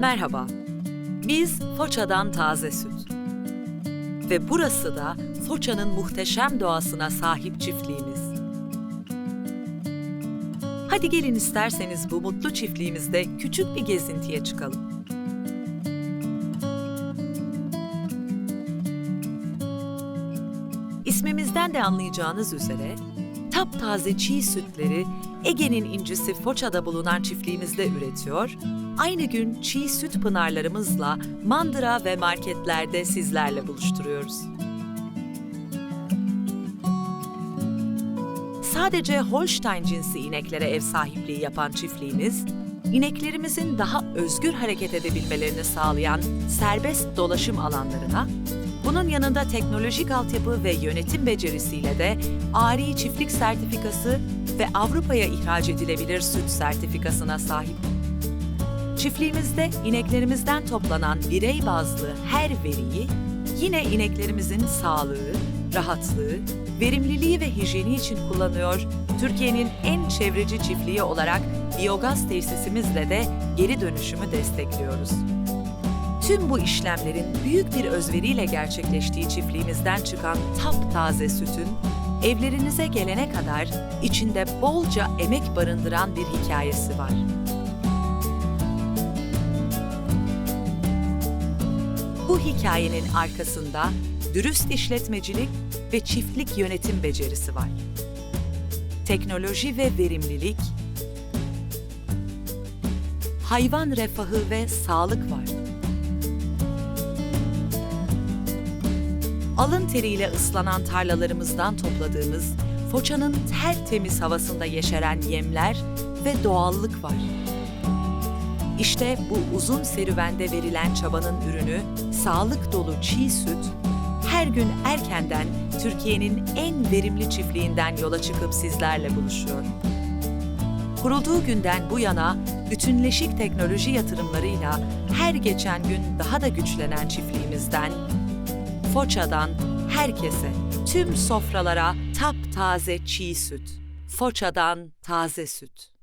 Merhaba. Biz Foça'dan taze süt. Ve burası da Foça'nın muhteşem doğasına sahip çiftliğimiz. Hadi gelin isterseniz bu mutlu çiftliğimizde küçük bir gezintiye çıkalım. İsmimizden de anlayacağınız üzere taptaze çiğ sütleri Ege'nin incisi Foça'da bulunan çiftliğimizde üretiyor. Aynı gün çiğ süt pınarlarımızla mandıra ve marketlerde sizlerle buluşturuyoruz. Sadece Holstein cinsi ineklere ev sahipliği yapan çiftliğimiz, ineklerimizin daha özgür hareket edebilmelerini sağlayan serbest dolaşım alanlarına, bunun yanında teknolojik altyapı ve yönetim becerisiyle de ARİ çiftlik sertifikası ve Avrupa'ya ihraç edilebilir süt sertifikasına sahip. Çiftliğimizde ineklerimizden toplanan birey bazlı her veriyi yine ineklerimizin sağlığı, rahatlığı, verimliliği ve hijyeni için kullanıyor. Türkiye'nin en çevreci çiftliği olarak biyogaz tesisimizle de geri dönüşümü destekliyoruz. Tüm bu işlemlerin büyük bir özveriyle gerçekleştiği çiftliğimizden çıkan taptaze sütün evlerinize gelene kadar içinde bolca emek barındıran bir hikayesi var. Bu hikayenin arkasında dürüst işletmecilik ve çiftlik yönetim becerisi var. Teknoloji ve verimlilik, hayvan refahı ve sağlık var. Alın teriyle ıslanan tarlalarımızdan topladığımız Foça'nın tertemiz havasında yeşeren yemler ve doğallık var. İşte bu uzun serüvende verilen çabanın ürünü sağlık dolu çiğ süt her gün erkenden Türkiye'nin en verimli çiftliğinden yola çıkıp sizlerle buluşuyor. Kurulduğu günden bu yana bütünleşik teknoloji yatırımlarıyla her geçen gün daha da güçlenen çiftliğimizden, Foça'dan herkese, tüm sofralara taptaze çiğ süt. Foça'dan taze süt.